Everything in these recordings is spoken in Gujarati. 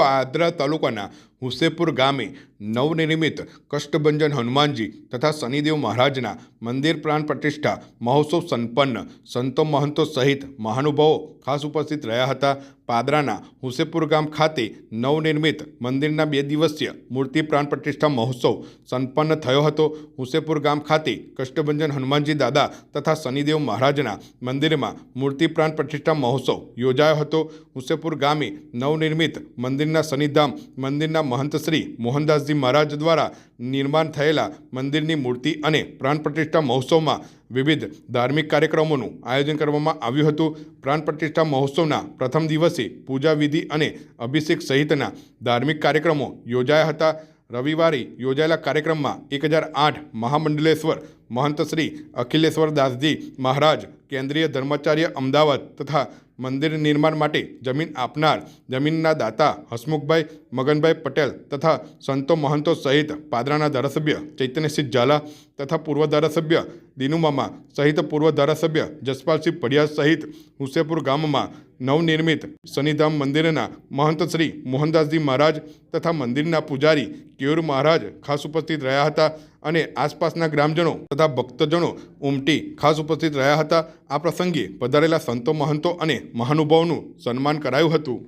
પાદરા તાલુકાના હુસેપુર ગામે નવનિર્મિત કષ્ટભંજન હનુમાનજી તથા શનિદેવ મહારાજના મંદિર પ્રાણ પ્રતિષ્ઠા મહોત્સવ સંપન્ન સંતો મહંતો સહિત મહાનુભાવો ખાસ ઉપસ્થિત રહ્યા હતા. પાદરાના હુસેપુર ગામ ખાતે નવનિર્મિત મંદિરના બે દિવસીય મૂર્તિ પ્રાણ પ્રતિષ્ઠા મહોત્સવ સંપન્ન થયો હતો. હુસેપુર ગામ ખાતે કષ્ટભંજન હનુમાનજી દાદા તથા શનિદેવ મહારાજના મંદિરમાં મૂર્તિ પ્રાણ પ્રતિષ્ઠા મહોત્સવ યોજાયો હતો. હુસેપુર ગામે નવનિર્મિત મંદિરના શનિધામ, મંદિરના મહંત શ્રી મોહનદાસજી મહારાજ દ્વારા નિર્માણ થયેલા મંદિરની મૂર્તિ અને પ્રાણ પ્રતિષ્ઠા મહોત્સવમાં વિવિધ ધાર્મિક કાર્યક્રમોનું આયોજન કરવામાં આવ્યું હતું. પ્રાણ પ્રતિષ્ઠા મહોત્સવના પ્રથમ દિવસે પૂજા વિધિ અને અભિષેક સહિતના ધાર્મિક કાર્યક્રમો યોજાયા હતા. રવિવારે યોજાયેલા કાર્યક્રમમાં એક હજાર આઠ મહામંડલેશ્વર મહંત શ્રી અખિલેશ્વર દાસજી મહારાજ કેન્દ્રીય ધર્માચાર્ય અમદાવાદ તથા મંદિર નિર્માણ માટે જમીન આપનાર જમીનના દાતા હસમુખભાઈ મગનભાઈ પટેલ તથા સંતો મહંતો સહિત પાદરાના ધારાસભ્ય ચૈતન્યસિંહ ઝાલા તથા પૂર્વ ધારાસભ્ય દિનુમામા સહિત પૂર્વ ધારાસભ્ય જસપાલસિંહ પડિયા સહિત હુસેપુર ગામમાં નવનિર્મિત શનિધામ મંદિરના મહંત શ્રી મોહનદાસજી મહારાજ તથા મંદિરના પૂજારી કેયુર મહારાજ ખાસ ઉપસ્થિત રહ્યા હતા અને આસપાસના ગ્રામજનો તથા ભક્તજનો ઉમટી ખાસ ઉપસ્થિત રહ્યા હતા. આ પ્રસંગે પધારેલા સંતો મહંતો અને મહાનુભાવોનું સન્માન કરાયું હતું.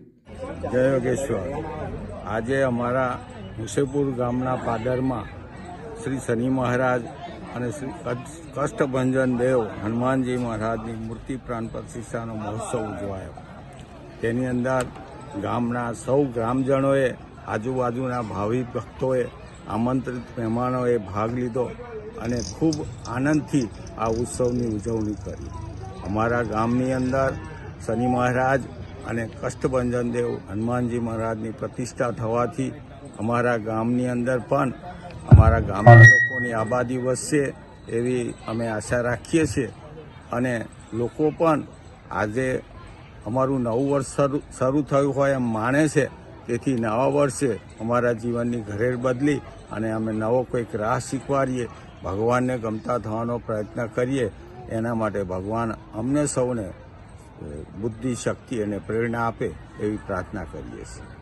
જય યોગેશ્વર. આજે અમારા હુસેપુર ગામના પાદરમાં શ્રી શનિ મહારાજ અને શ્રી કષ્ટભંજન દેવ હનુમાનજી મહારાજની મૂર્તિ પ્રાણ પ્રતિષ્ઠાનો મહોત્સવ ઉજવાયો. તેની અંદર ગામના સૌ ગ્રામજનોએ, આજુબાજુના ભાવિ ભક્તોએ આમંત્રિત મહેમાનોએ ભાગ લીધો અને ખૂબ આનંદથી આ ઉત્સવની ઉજવણી કરી. અમારા ગામની અંદર શનિ મહારાજ અને કષ્ટભંજન દેવ હનુમાનજી મહારાજની પ્રતિષ્ઠા થવાથી અમારા ગામની અંદર પણ અમારા ગામના લોકોની આબાદી વધશે એવી અમે આશા રાખીએ છીએ. અને લોકો પણ આજે અમારું નવું વર્ષ શરૂ થયું હોય એમ માણે છે. તેથી નવા વર્ષે અમારા જીવનની ઘરેર બદલી અને અમે નવો કોઈક રાહ શીખવાડીએ. ભગવાનને ગમતા થવાનો પ્રયત્ન કરીએ. એના માટે ભગવાન અમને સૌને બુદ્ધિ, શક્તિ અને પ્રેરણા આપે એવી પ્રાર્થના કરીએ છીએ.